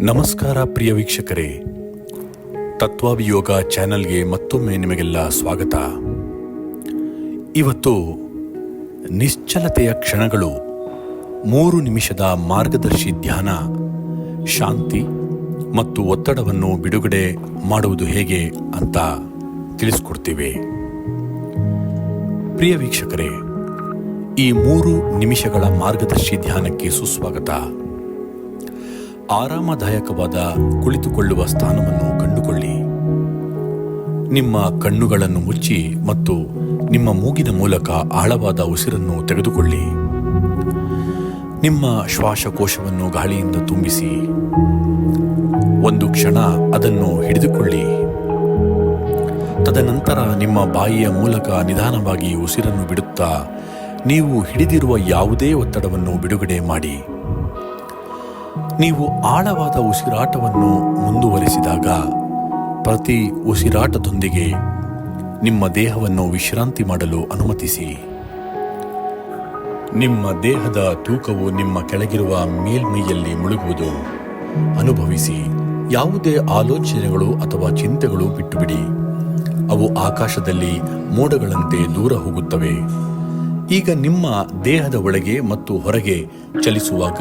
ನಮಸ್ಕಾರ ಪ್ರಿಯ ವೀಕ್ಷಕರೇ. ತತ್ವಾಭಿಯೋಗ ಚಾನೆಲ್ಗೆ ಮತ್ತೊಮ್ಮೆ ನಿಮಗೆಲ್ಲ ಸ್ವಾಗತ. ಇವತ್ತು ನಿಶ್ಚಲತೆಯ ಕ್ಷಣಗಳು ಮೂರು ನಿಮಿಷದ ಮಾರ್ಗದರ್ಶಿ ಧ್ಯಾನ, ಶಾಂತಿ ಮತ್ತು ಒತ್ತಡವನ್ನು ಬಿಡುಗಡೆ ಮಾಡುವುದು ಹೇಗೆ ಅಂತ ತಿಳಿಸ್ಕೊಡ್ತೀವಿ. ಪ್ರಿಯ ವೀಕ್ಷಕರೇ, ಈ ಮೂರು ನಿಮಿಷಗಳ ಮಾರ್ಗದರ್ಶಿ ಧ್ಯಾನಕ್ಕೆ ಸುಸ್ವಾಗತ. ಆರಾಮದಾಯಕವಾದ ಕುಳಿತುಕೊಳ್ಳುವ ಸ್ಥಾನವನ್ನು ಕಂಡುಕೊಳ್ಳಿ. ನಿಮ್ಮ ಕಣ್ಣುಗಳನ್ನು ಮುಚ್ಚಿ ಮತ್ತು ನಿಮ್ಮ ಮೂಗಿನ ಮೂಲಕ ಆಳವಾದ ಉಸಿರನ್ನು ತೆಗೆದುಕೊಳ್ಳಿ. ನಿಮ್ಮ ಶ್ವಾಸಕೋಶವನ್ನು ಗಾಳಿಯಿಂದ ತುಂಬಿಸಿ. ಒಂದು ಕ್ಷಣ ಅದನ್ನು ಹಿಡಿದುಕೊಳ್ಳಿ. ತದನಂತರ ನಿಮ್ಮ ಬಾಯಿಯ ಮೂಲಕ ನಿಧಾನವಾಗಿ ಉಸಿರನ್ನು ಬಿಡುತ್ತಾ, ನೀವು ಹಿಡಿದಿರುವ ಯಾವುದೇ ಒತ್ತಡವನ್ನು ಬಿಡುಗಡೆ ಮಾಡಿ. ನೀವು ಆಳವಾದ ಉಸಿರಾಟವನ್ನು ಮುಂದುವರಿಸಿದಾಗ ಪ್ರತಿ ಉಸಿರಾಟದೊಂದಿಗೆ ನಿಮ್ಮ ದೇಹವನ್ನು ವಿಶ್ರಾಂತಿ ಮಾಡಲು ಅನುಮತಿಸಿ. ನಿಮ್ಮ ದೇಹದ ತೂಕವು ನಿಮ್ಮ ಕೆಳಗಿರುವ ಮೇಲ್ಮೈಯಲ್ಲಿ ಮುಳುಗುವುದು. ಅನುಭವಿಸಿ ಯಾವುದೇ ಆಲೋಚನೆಗಳು ಅಥವಾ ಚಿಂತೆಗಳು ಬಿಟ್ಟುಬಿಡಿ. ಅವು ಆಕಾಶದಲ್ಲಿ ಮೋಡಗಳಂತೆ ದೂರ ಹೋಗುತ್ತವೆ. ಈಗ ನಿಮ್ಮ ದೇಹದ ಒಳಗೆ ಮತ್ತು ಹೊರಗೆ ಚಲಿಸುವಾಗ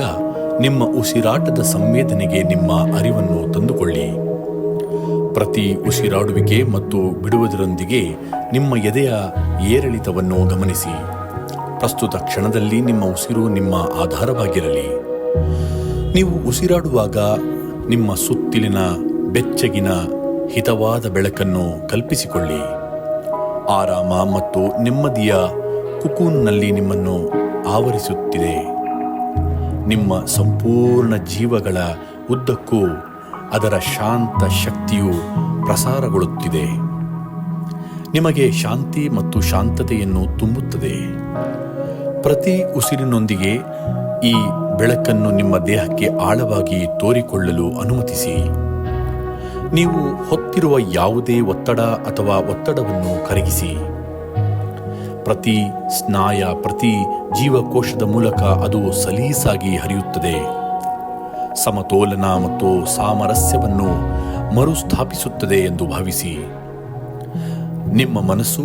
ನಿಮ್ಮ ಉಸಿರಾಟದ ಸಂವೇದನೆಗೆ ನಿಮ್ಮ ಅರಿವನ್ನು ತಂದುಕೊಳ್ಳಿ. ಪ್ರತಿ ಉಸಿರಾಡುವಿಕೆ ಮತ್ತು ಬಿಡುವುದರೊಂದಿಗೆ ನಿಮ್ಮ ಎದೆಯ ಏರಿಳಿತವನ್ನು ಗಮನಿಸಿ. ಪ್ರಸ್ತುತ ಕ್ಷಣದಲ್ಲಿ ನಿಮ್ಮ ಉಸಿರು ನಿಮ್ಮ ಆಧಾರವಾಗಿರಲಿ. ನೀವು ಉಸಿರಾಡುವಾಗ ನಿಮ್ಮ ಸುತ್ತಲಿನ ಬೆಚ್ಚಗಿನ ಹಿತವಾದ ಬೆಳಕನ್ನು ಕಲ್ಪಿಸಿಕೊಳ್ಳಿ. ಆರಾಮ ಮತ್ತು ನೆಮ್ಮದಿಯ ಕುಕೂನ್ನಲ್ಲಿ ನಿಮ್ಮನ್ನು ಆವರಿಸುತ್ತಿದೆ. ನಿಮ್ಮ ಸಂಪೂರ್ಣ ಜೀವಗಳ ಉದ್ದಕ್ಕೂ ಅದರ ಶಾಂತ ಶಕ್ತಿಯು ಪ್ರಸಾರಗೊಳ್ಳುತ್ತಿದೆ. ನಿಮಗೆ ಶಾಂತಿ ಮತ್ತು ಶಾಂತತೆಯನ್ನು ತುಂಬುತ್ತದೆ. ಪ್ರತಿ ಉಸಿರಿನೊಂದಿಗೆ ಈ ಬೆಳಕನ್ನು ನಿಮ್ಮ ದೇಹಕ್ಕೆ ಆಳವಾಗಿ ತೋರಿಕೊಳ್ಳಲು ಅನುಮತಿಸಿ. ನೀವು ಹೊತ್ತಿರುವ ಯಾವುದೇ ಒತ್ತಡ ಅಥವಾ ಒತ್ತಡವನ್ನು ಕರಗಿಸಿ. ಪ್ರತಿ ಸ್ನಾಯ, ಪ್ರತಿ ಜೀವಕೋಶದ ಮೂಲಕ ಅದು ಸಲೀಸಾಗಿ ಹರಿಯುತ್ತದೆ. ಸಮತೋಲನ ಮತ್ತು ಸಾಮರಸ್ಯವನ್ನು ಮರುಸ್ಥಾಪಿಸುತ್ತದೆ ಎಂದು ಭಾವಿಸಿ. ನಿಮ್ಮ ಮನಸ್ಸು,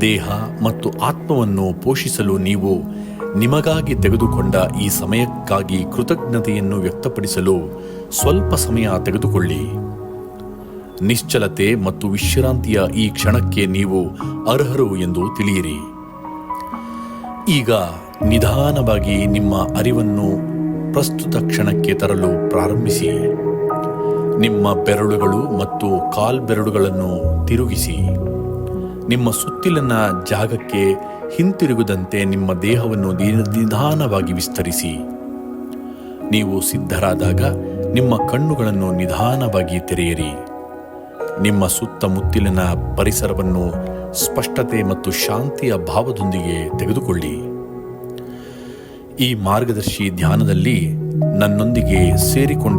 ದೇಹ ಮತ್ತು ಆತ್ಮವನ್ನು ಪೋಷಿಸಲು ನೀವು ನಿಮಗಾಗಿ ತೆಗೆದುಕೊಂಡ ಈ ಸಮಯಕ್ಕಾಗಿ ಕೃತಜ್ಞತೆಯನ್ನು ವ್ಯಕ್ತಪಡಿಸಲು ಸ್ವಲ್ಪ ಸಮಯ ತೆಗೆದುಕೊಳ್ಳಿ. ನಿಶ್ಚಲತೆ ಮತ್ತು ವಿಶ್ರಾಂತಿಯ ಈ ಕ್ಷಣಕ್ಕೆ ನೀವು ಅರ್ಹರು ಎಂದು ತಿಳಿಯಿರಿ. ಈಗ ನಿಧಾನವಾಗಿ ನಿಮ್ಮ ಅರಿವನ್ನು ಪ್ರಸ್ತುತ ಕ್ಷಣಕ್ಕೆ ತರಲು ಪ್ರಾರಂಭಿಸಿ. ನಿಮ್ಮ ಬೆರಳುಗಳು ಮತ್ತು ಕಾಲ್ಬೆರಳುಗಳನ್ನು ತಿರುಗಿಸಿ. ನಿಮ್ಮ ಸುತ್ತಿಲಿನ ಜಾಗಕ್ಕೆ ಹಿಂತಿರುಗದಂತೆ ನಿಮ್ಮ ದೇಹವನ್ನು ನಿಧಾನವಾಗಿ ವಿಸ್ತರಿಸಿ. ನೀವು ಸಿದ್ಧರಾದಾಗ ನಿಮ್ಮ ಕಣ್ಣುಗಳನ್ನು ನಿಧಾನವಾಗಿ ತೆರೆಯಿರಿ. ನಿಮ್ಮ ಸುತ್ತಮುತ್ತಲಿನ ಪರಿಸರವನ್ನು ಸ್ಪಷ್ಟತೆ ಮತ್ತು ಶಾಂತಿಯ ಭಾವದೊಂದಿಗೆ ತೆಗೆದುಕೊಳ್ಳಿ. ಈ ಮಾರ್ಗದರ್ಶಿ ಧ್ಯಾನದಲ್ಲಿ ನನ್ನೊಂದಿಗೆ ಸೇರಿಕೊಂಡಿದ್ದ